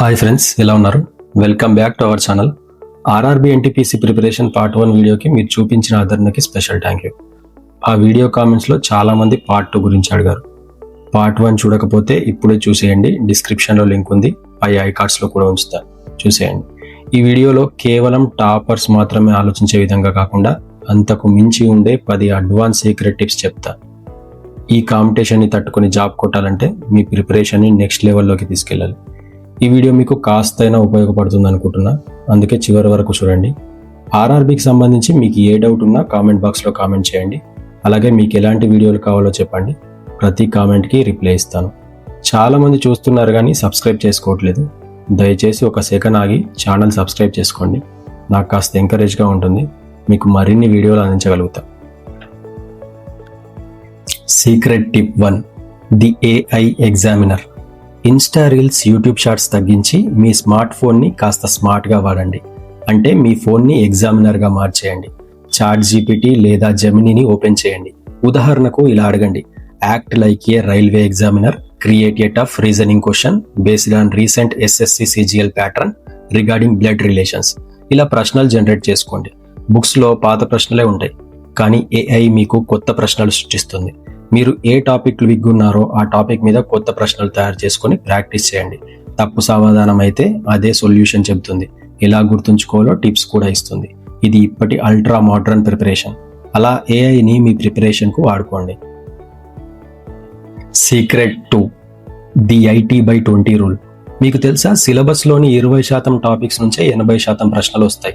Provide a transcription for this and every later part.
Hi friends ఎలా ఉన్నారు? Welcome back to our channel RRB NTPC preparation part one వీడియోకి మీరు చూపించిన ఆదరణకి స్పెషల్ థ్యాంక్ యూ ఆ వీడియో కామెంట్స్లో చాలామంది పార్ట్ టూ గురించి అడిగారు. పార్ట్ వన్ చూడకపోతే ఇప్పుడే చూసేయండి డిస్క్రిప్షన్లో లింక్ ఉంది పై కార్డ్స్లో కూడా ఉంచుతా చూసేయండి. ఈ వీడియోలో కేవలం టాపర్స్ మాత్రమే ఆలోచించే విధంగా కాకుండా అంతకు మించి ఉండే పది అడ్వాన్స్ సీక్రెట్ టిప్స్ చెప్తా. ఈ కాంపిటీషన్ని తట్టుకొని జాబ్ కొట్టాలంటే మీ ప్రిపరేషన్ని నెక్స్ట్ లెవెల్లోకి తీసుకెళ్ళాలి. ఈ వీడియో మీకు కాస్తైనా ఉపయోగపడుతుంది అనుకుంటున్నా. అందుకే చివరి వరకు చూడండి. ఆర్ఆర్బికి సంబంధించి మీకు ఏ డౌట్ ఉన్నా కామెంట్ బాక్స్లో కామెంట్ చేయండి. అలాగే మీకు ఎలాంటి వీడియోలు కావాలో చెప్పండి. ప్రతి కామెంట్కి రిప్లై ఇస్తాను. చాలామంది చూస్తున్నారు కానీ సబ్స్క్రైబ్ చేసుకోవట్లేదు. దయచేసి ఒక సెకండ్ ఆగి ఛానల్ సబ్స్క్రైబ్ చేసుకోండి. నాకు కాస్త ఎంకరేజ్గా ఉంటుంది. మీకు మరిన్ని వీడియోలు అందించగలుగుతా. Secret tip one the AI examiner Insta reels YouTube shorts తగ్గించి మీ స్మార్ట్ ఫోన్ని కాస్త స్మార్ట్గా వాడండి. అంటే మీ ఫోన్ని ఎగ్జామినర్గా మార్చేయండి. చాట్ జీపీటీ లేదా జెమినీని ఓపెన్ చేయండి. ఉదాహరణకు ఇలా అడగండి. Act like a railway examiner create a tough reasoning question based on recent SSC CGL pattern regarding blood relations. ఇలా ప్రశ్నలు జనరేట్ చేసుకోండి. బుక్స్లో పాత ప్రశ్నలే ఉంటాయి. కానీ ఏఐ మీకు కొత్త ప్రశ్నలు సృష్టిస్తుంది. మీరు ఏ టాపిక్ విగ్గున్నారో ఆ టాపిక్ మీద కొత్త ప్రశ్నలు తయారు చేసుకొని ప్రాక్టీస్ చేయండి. తప్పు సమాధానం అయితే అదే సొల్యూషన్ చెబుతుంది. ఎలా గుర్తుంచుకోవాలో టిప్స్ కూడా ఇస్తుంది. ఇది ఇప్పటి అల్ట్రా మోడర్న్ ప్రిపరేషన్. అలా ఏఐని మీ ప్రిపరేషన్కు వాడుకోండి. Secret two. The eighty by twenty rule. మీకు తెలుసా సిలబస్లోని ఇరవై శాతం టాపిక్స్ నుంచే ఎనభై శాతం ప్రశ్నలు వస్తాయి.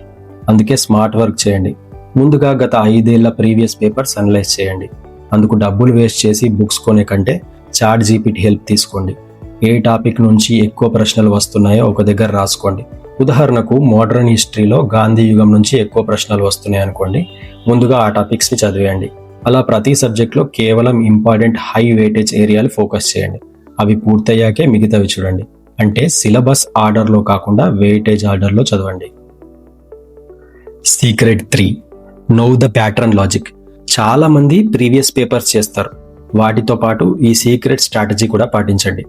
అందుకే స్మార్ట్ వర్క్ చేయండి. ముందుగా గత ఐదేళ్ళ ప్రీవియస్ పేపర్స్ అనలైజ్ చేయండి. అందుకు డబ్బులు వేస్ట్ చేసి బుక్స్ కొనే కంటే చాట్ జీపీటీ హెల్ప్ తీసుకోండి. ఏ టాపిక్ నుంచి ఎక్కువ ప్రశ్నలు వస్తున్నాయో ఒక దగ్గర రాసుకోండి. ఉదాహరణకు మోడర్న్ హిస్టరీలో గాంధీ యుగం నుంచి ఎక్కువ ప్రశ్నలు వస్తున్నాయి అనుకోండి. ముందుగా ఆ టాపిక్స్ని చదివేయండి. అలా ప్రతి సబ్జెక్ట్లో కేవలం ఇంపార్టెంట్ హై వెయిటేజ్ ఏరియాలు ఫోకస్ చేయండి. అవి పూర్తయ్యాకే మిగతావి చూడండి. అంటే సిలబస్ ఆర్డర్లో కాకుండా వెయిటేజ్ ఆర్డర్లో చదవండి. Secret three. Know the pattern logic. చాలా మంది ప్రీవియస్ పేపర్స్ చేస్తారు. వాటితో పాటు ఈ సీక్రెట్ స్ట్రాటజీ కూడా పాటించండి.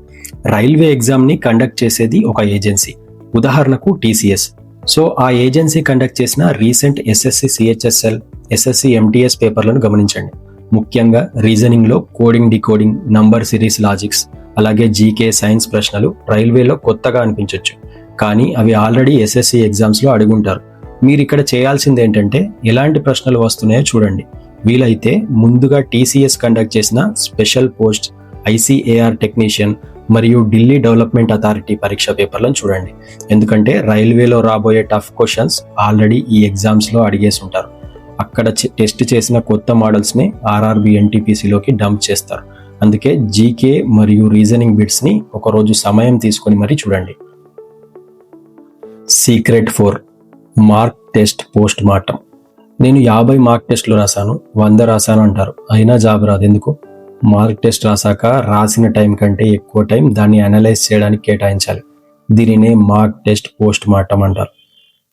రైల్వే ఎగ్జామ్ని కండక్ట్ చేసేది ఒక ఏజెన్సీ. ఉదాహరణకు టీసీఎస్. సో ఆ ఏజెన్సీ కండక్ట్ చేసిన recent SSC CHSL SSC MTS పేపర్లను గమనించండి. ముఖ్యంగా రీజనింగ్లో coding decoding number series logics అలాగే జీకే సైన్స్ ప్రశ్నలు రైల్వేలో కొత్తగా అనిపించవచ్చు కానీ అవి ఆల్రెడీ ఎస్ఎస్సి ఎగ్జామ్స్లో అడుగుంటారు. మీరు ఇక్కడ చేయాల్సింది ఏంటంటే ఎలాంటి ప్రశ్నలు వస్తున్నాయో చూడండి. వీలైతే ముందుగా టీసీఎస్ కండక్ట్ చేసిన స్పెషల్ పోస్ట్ ఐసీఏఆర్ టెక్నీషియన్ మరియు ఢిల్లీ డెవలప్మెంట్ అథారిటీ పరీక్ష పేపర్లను చూడండి. ఎందుకంటే రైల్వేలో రాబోయే టఫ్ క్వశ్చన్స్ ఆల్రెడీ ఈ ఎగ్జామ్స్లో అడిగేసి ఉంటారు. అక్కడ టెస్ట్ చేసిన కొత్త మోడల్స్ని ఆర్ఆర్బి ఎన్టీపీసీలోకి డంప్ చేస్తారు. అందుకే జీకే మరియు రీజనింగ్ బిట్స్ని ఒకరోజు సమయం తీసుకొని మరీ చూడండి. Secret four mark test post mortem నేను యాభై మార్క్ టెస్ట్లు రాశాను వంద రాశాను అంటారు. అయినా జాబ్ రాదు. ఎందుకు? మార్క్ టెస్ట్ రాశాక రాసిన టైం కంటే ఎక్కువ టైం దాన్ని అనలైజ్ చేయడానికి కేటాయించాలి. దీనినే మార్క్ టెస్ట్ పోస్ట్ మార్టం అంటారు.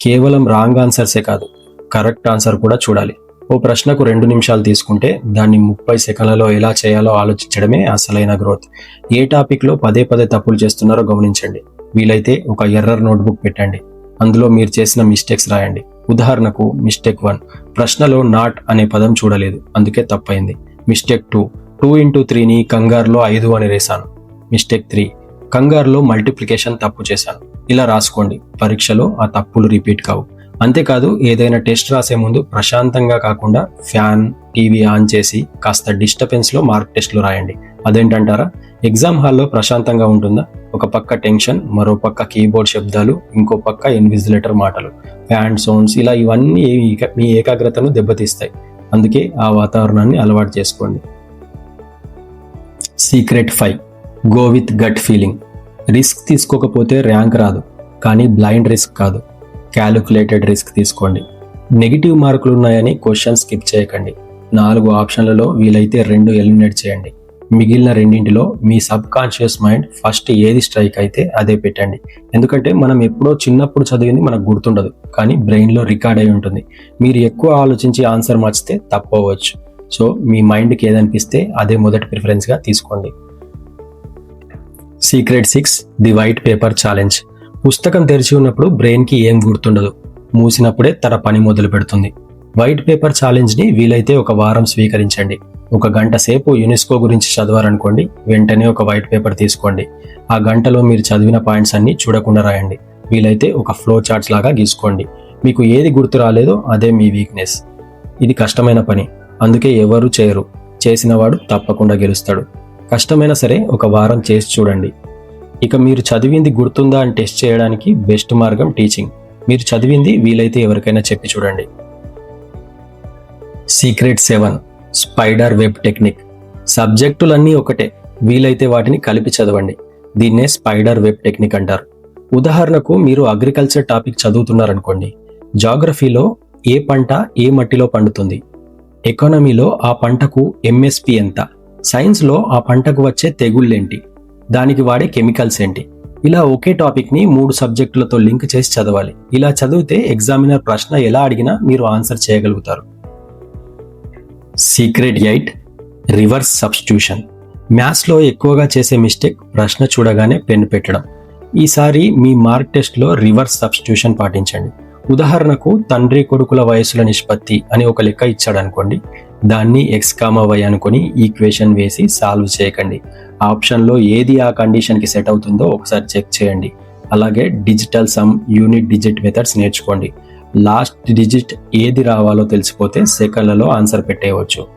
కేవలం రాంగ్ ఆన్సర్సే కాదు కరెక్ట్ ఆన్సర్ కూడా చూడాలి. ఓ ప్రశ్నకు రెండు నిమిషాలు తీసుకుంటే దాన్ని ముప్పై సెకండ్లలో ఎలా చేయాలో ఆలోచించడమే అసలైన గ్రోత్. ఏ టాపిక్లో పదే పదే తప్పులు చేస్తున్నారో గమనించండి. వీలైతే ఒక ఎర్రర్ నోట్బుక్ పెట్టండి. అందులో మీరు చేసిన మిస్టేక్స్ రాయండి. ఉదాహరణకు మిస్టేక్ వన్ ప్రశ్నలో నాట్ అనే పదం చూడలేదు అందుకే తప్పైంది. మిస్టేక్ టూ టూ ఇంటూ త్రీని కంగారులో ఐదు అని రేశాను. మిస్టేక్ త్రీ కంగారులో మల్టిప్లికేషన్ తప్పు చేశాను. ఇలా రాసుకోండి. పరీక్షలో ఆ తప్పులు రిపీట్ కావు. అంతేకాదు ఏదైనా టెస్ట్ రాసే ముందు ప్రశాంతంగా కాకుండా ఫ్యాన్ టీవీ ఆన్ చేసి కాస్త డిస్టర్బెన్స్లో మార్క్ టెస్ట్లు రాయండి. అదేంటంటారా? ఎగ్జామ్ హాల్లో ప్రశాంతంగా ఉంటుందా? ఒక పక్క టెన్షన్ మరో పక్క కీబోర్డ్ శబ్దాలు ఇంకో పక్క ఇన్విజిలేటర్ మాటలు. ఫ్యాన్ సౌండ్స్ ఇలా ఇవన్నీ మీ ఏకాగ్రతను దెబ్బతీస్తాయి. అందుకే ఆ వాతావరణాన్ని అలవాటు చేసుకోండి. Secret five. Go with gut feeling. Risk తీసుకోకపోతే ర్యాంక్ రాదు. కానీ బ్లైండ్ రిస్క్ కాదు. క్యాలిక్యులేటెడ్ రిస్క్ తీసుకోండి. నెగిటివ్ మార్కులు ఉన్నాయని క్వశ్చన్ స్కిప్ చేయకండి. నాలుగు ఆప్షన్లలో వీలైతే రెండు ఎలిమినేట్ చేయండి. మిగిలిన రెండింటిలో మీ సబ్ కాన్షియస్ మైండ్ ఫస్ట్ ఏది స్ట్రైక్ అయితే అదే పెట్టండి. ఎందుకంటే మనం ఎప్పుడో చిన్నప్పుడు చదివింది మనకు గుర్తుండదు. కానీ బ్రెయిన్లో రికార్డ్ అయి ఉంటుంది. మీరు ఎక్కువ ఆలోచించి ఆన్సర్ మార్చితే తప్పవచ్చు. సో మీ మైండ్కి ఏదనిపిస్తే అదే మొదటి ప్రిఫరెన్స్గా తీసుకోండి. Secret six the white paper challenge పుస్తకం తెరిచి ఉన్నప్పుడు బ్రెయిన్కి ఏం గుర్తుండదు. మూసినప్పుడే తన పని మొదలు పెడుతుంది. వైట్ పేపర్ ఛాలెంజ్ని వీలైతే ఒక వారం స్వీకరించండి. ఒక గంట సేపు యునెస్కో గురించి చదవారనుకోండి వెంటనే ఒక వైట్ పేపర్ తీసుకోండి. ఆ గంటలో మీరు చదివిన పాయింట్స్ అన్ని చూడకుండా రాయండి. వీలైతే ఒక ఫ్లో చార్ట్స్ లాగా గీసుకోండి. మీకు ఏది గుర్తు రాలేదో అదే మీ వీక్నెస్. ఇది కష్టమైన పని. అందుకే ఎవరు చేయరు. చేసినవాడు తప్పకుండా గెలుస్తాడు. కష్టమైనా సరే ఒక వారం చేసి చూడండి. ఇక మీరు చదివింది గుర్తుందా అని టెస్ట్ చేయడానికి బెస్ట్ మార్గం టీచింగ్. మీరు చదివింది వీలైతే ఎవరికైనా చెప్పి చూడండి. Secret seven spider web technique. సబ్జెక్టులన్నీ ఒకటే వీలైతే వాటిని కలిపి చదవండి. దీన్నే స్పైడర్ వెబ్ టెక్నిక్ అంటారు. ఉదాహరణకు మీరు అగ్రికల్చర్ టాపిక్ చదువుతున్నారనుకోండి. జాగ్రఫీలో ఏ పంట ఏ మట్టిలో పండుతుంది? ఎకానమీలో ఆ పంటకు ఎంఎస్పి ఎంత? సైన్స్లో ఆ పంటకు వచ్చే తెగుళ్ళేంటి? దానికి వాడే కెమికల్స్ ఏంటి? ఇలా ఒకే టాపిక్ని మూడు సబ్జెక్టులతో లింక్ చేసి చదవాలి. ఇలా చదివితే ఎగ్జామినర్ ప్రశ్న ఎలా అడిగినా మీరు ఆన్సర్ చేయగలుగుతారు. Secret eight reverse substitution. మ్యాథ్స్లో ఎక్కువగా చేసే మిస్టేక్ ప్రశ్న చూడగానే పెన్ను పెట్టడం. ఈసారి మీ మార్క్ టెస్ట్లో రివర్స్ సబ్స్టిట్యూషన్ పాటించండి. ఉదాహరణకు తండ్రి కొడుకుల వయసుల నిష్పత్తి అని ఒక లెక్క ఇచ్చాడనుకోండి. దాన్ని ఎక్స్ కామా వై అనుకొని ఈక్వేషన్ వేసి సాల్వ్ చేయకండి. ఆప్షన్లో ఏది ఆ కండిషన్కి సెట్ అవుతుందో ఒకసారి చెక్ చేయండి. అలాగే digital sum unit digit methods నేర్చుకోండి. లాస్ట్ డిజిట్ ఏది రావాలో తెలిసిపోతే సెకండ్లలో answer పెట్టేయవచ్చు.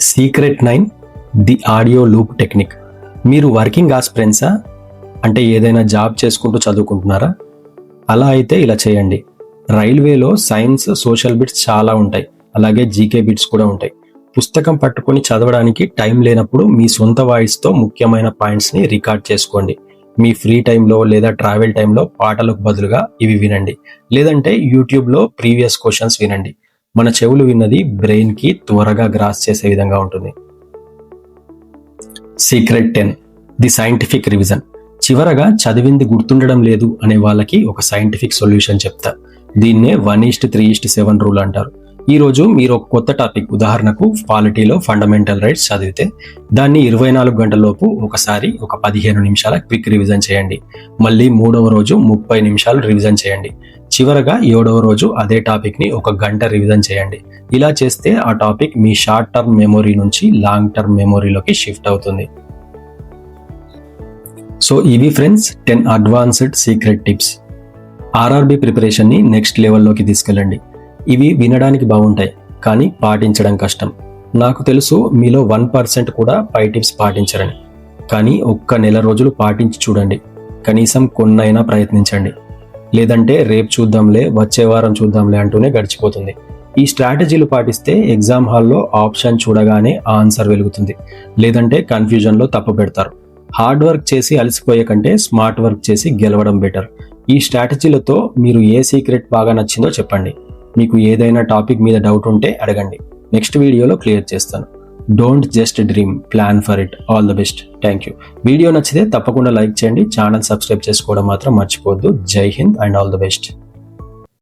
Secret nine the audio loop technique మీరు వర్కింగ్ ఆస్పిరెన్సా అంటే ఏదైనా జాబ్ చేసుకుంటూ చదువుకుంటున్నారా? అలా అయితే ఇలా చేయండి. రైల్వేలో సైన్స్ సోషల్ బిట్స్ చాలా ఉంటాయి. అలాగే జీకే బిట్స్ కూడా ఉంటాయి. పుస్తకం పట్టుకొని చదవడానికి టైం లేనప్పుడు మీ సొంత వాయిస్తో ముఖ్యమైన పాయింట్స్ని రికార్డ్ చేసుకోండి. మీ ఫ్రీ టైంలో లేదా ట్రావెల్ టైంలో పాటలకు బదులుగా ఇవి వినండి. లేదంటే యూట్యూబ్లో ప్రీవియస్ క్వశ్చన్స్ వినండి. మన చెవులు విన్నది బ్రెయిన్కి త్వరగా గ్రాస్ చేసే విధంగా ఉంటుంది. Secret ten. The scientific revision. చివరగా చదివింది గుర్తుండడం లేదు అనే వాళ్ళకి ఒక సైంటిఫిక్ సొల్యూషన్ చెప్తా. దీన్నే one east three east seven rule అంటారు. ఈ రోజు మీరు ఒక కొత్త టాపిక్ ఉదాహరణకు పాలిటీలో ఫండమెంటల్ రైట్స్ చదివితే దాన్ని ఇరవై నాలుగు గంటలలోపు ఒకసారి ఒక పదిహేను నిమిషాల క్విక్ రివిజన్ చేయండి. మళ్ళీ మూడవ రోజు ముప్పై నిమిషాలు రివిజన్ చేయండి. చివరగా ఏడవ రోజు అదే టాపిక్ని ఒక గంట రివిజన్ చేయండి. ఇలా చేస్తే ఆ టాపిక్ మీ షార్ట్ టర్మ్ మెమొరీ నుంచి లాంగ్ టర్మ్ మెమొరీలోకి షిఫ్ట్ అవుతుంది. సో ఇవి friends ten advanced secret tips RRB ప్రిపరేషన్ని next లెవెల్లోకి తీసుకెళ్ళండి. ఇవి వినడానికి బాగుంటాయి కానీ పాటించడం కష్టం. నాకు తెలుసు మీలో వన్ పర్సెంట్ కూడా పై టిప్స్ పాటించరని. కానీ ఒక్క నెల రోజులు పాటించి చూడండి. కనీసం కొన్నైనా ప్రయత్నించండి. లేదంటే రేపు చూద్దాంలే వచ్చే వారం చూద్దాంలే అంటూనే గడిచిపోతుంది. ఈ స్ట్రాటజీలు పాటిస్తే ఎగ్జామ్ హాల్లో ఆప్షన్ చూడగానే ఆన్సర్ వెలుగుతుంది. లేదంటే కన్ఫ్యూజన్లో తప్పు పెడతారు. హార్డ్ వర్క్ చేసి అలసిపోయే కంటే స్మార్ట్ వర్క్ చేసి గెలవడం బెటర్. ఈ స్ట్రాటజీలతో మీరు ఏ సీక్రెట్ బాగా నచ్చిందో చెప్పండి. మీకు ఏదైనా టాపిక్ మీద డౌట్ ఉంటే అడగండి. నెక్స్ట్ వీడియోలో క్లియర్ చేస్తాను. Don't just dream plan for it all the best thank you video నచ్చితే తప్పకుండా లైక్ చేయండి. ఛానల్ సబ్స్క్రైబ్ చేసుకోవడం మాత్రం మర్చిపోవద్దు. Jai Hind and all the best.